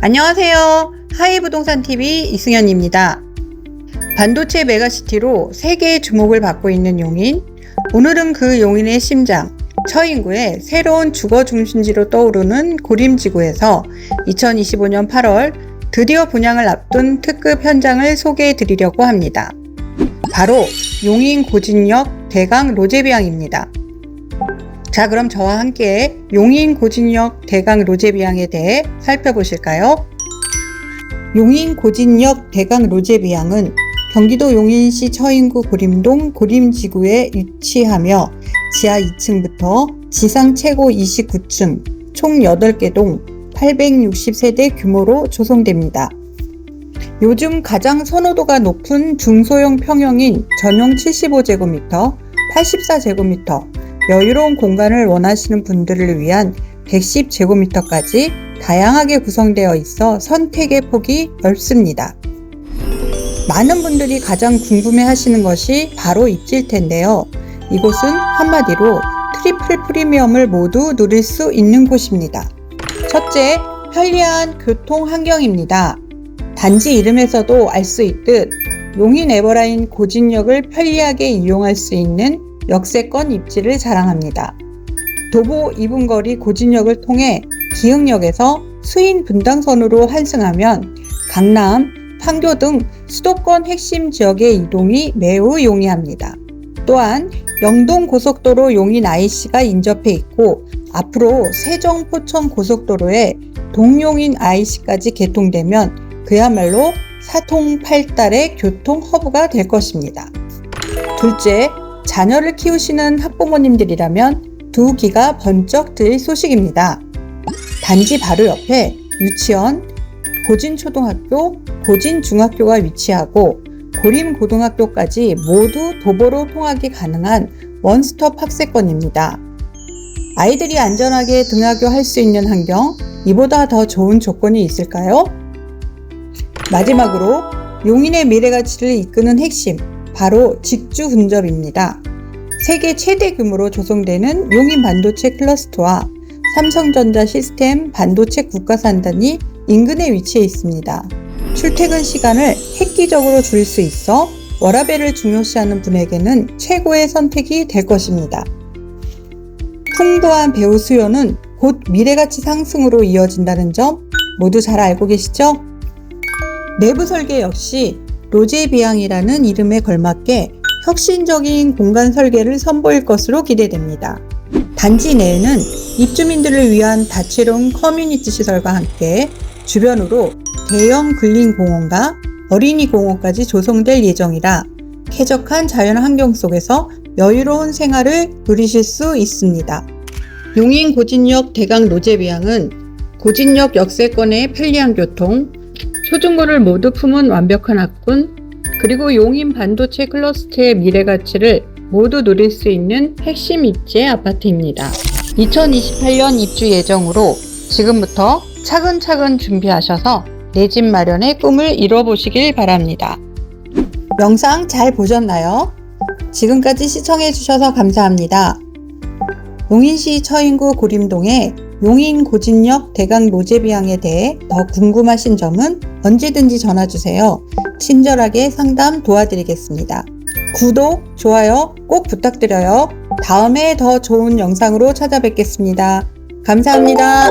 안녕하세요. 하이부동산TV 이승현입니다. 반도체 메가시티로 세계의 주목을 받고 있는 용인. 오늘은 그 용인의 심장, 처인구의 새로운 주거 중심지로 떠오르는 고림지구에서 2025년 8월 드디어 분양을 앞둔 특급 현장을 소개해 드리려고 합니다. 바로 용인 고진역 대강 로제비앙입니다. 자, 그럼 저와 함께 용인 고진역 대강 로제비앙에 대해 살펴보실까요? 용인 고진역 대강 로제비앙은 경기도 용인시 처인구 고림동 고림지구에 위치하며 지하 2층부터 지상 최고 29층 총 8개 동 860세대 규모로 조성됩니다. 요즘 가장 선호도가 높은 중소형 평형인 전용 75제곱미터, 84제곱미터, 여유로운 공간을 원하시는 분들을 위한 110제곱미터까지 다양하게 구성되어 있어 선택의 폭이 넓습니다. 많은 분들이 가장 궁금해 하시는 것이 바로 입지일 텐데요. 이곳은 한마디로 트리플 프리미엄을 모두 누릴 수 있는 곳입니다. 첫째, 편리한 교통 환경입니다. 단지 이름에서도 알 수 있듯 용인 에버라인 고진역을 편리하게 이용할 수 있는 역세권 입지를 자랑합니다. 도보 2분 거리 고진역을 통해 기흥역에서 수인 분당선으로 환승하면 강남, 판교 등 수도권 핵심 지역의 이동이 매우 용이합니다. 또한 영동 고속도로 용인 IC가 인접해 있고 앞으로 세정 포천 고속도로에 동용인 IC까지 개통되면 그야말로 사통팔달의 교통 허브가 될 것입니다. 둘째, 자녀를 키우시는 학부모님들이라면 두 귀가 번쩍 들 소식입니다. 단지 바로 옆에 유치원, 고진초등학교, 고진중학교가 위치하고 고림고등학교까지 모두 도보로 통학이 가능한 원스톱 학세권입니다. 아이들이 안전하게 등하교 할 수 있는 환경, 이보다 더 좋은 조건이 있을까요? 마지막으로 용인의 미래 가치를 이끄는 핵심, 바로 직주 근접입니다. 세계 최대 규모로 조성되는 용인 반도체 클러스터와 삼성전자 시스템 반도체 국가산단이 인근에 위치해 있습니다. 출퇴근 시간을 획기적으로 줄일 수 있어 워라밸을 중요시하는 분에게는 최고의 선택이 될 것입니다. 풍부한 배우 수요는 곧 미래가치 상승으로 이어진다는 점 모두 잘 알고 계시죠? 내부 설계 역시 로제비앙이라는 이름에 걸맞게 혁신적인 공간 설계를 선보일 것으로 기대됩니다. 단지 내에는 입주민들을 위한 다채로운 커뮤니티 시설과 함께 주변으로 대형 근린 공원과 어린이 공원까지 조성될 예정이라 쾌적한 자연 환경 속에서 여유로운 생활을 누리실 수 있습니다. 용인 고진역 대강 로제비앙은 고진역 역세권의 편리한 교통, 초중고를 모두 품은 완벽한 학군, 그리고 용인 반도체 클러스터의 미래 가치를 모두 누릴 수 있는 핵심 입지의 아파트입니다. 2028년 입주 예정으로 지금부터 차근차근 준비하셔서 내 집 마련의 꿈을 이뤄보시길 바랍니다. 영상 잘 보셨나요? 지금까지 시청해주셔서 감사합니다. 용인시 처인구 고림동의 용인 고진역 대강 로제비앙에 대해 더 궁금하신 점은 언제든지 전화 주세요. 친절하게 상담 도와드리겠습니다. 구독, 좋아요 꼭 부탁드려요. 다음에 더 좋은 영상으로 찾아뵙겠습니다. 감사합니다.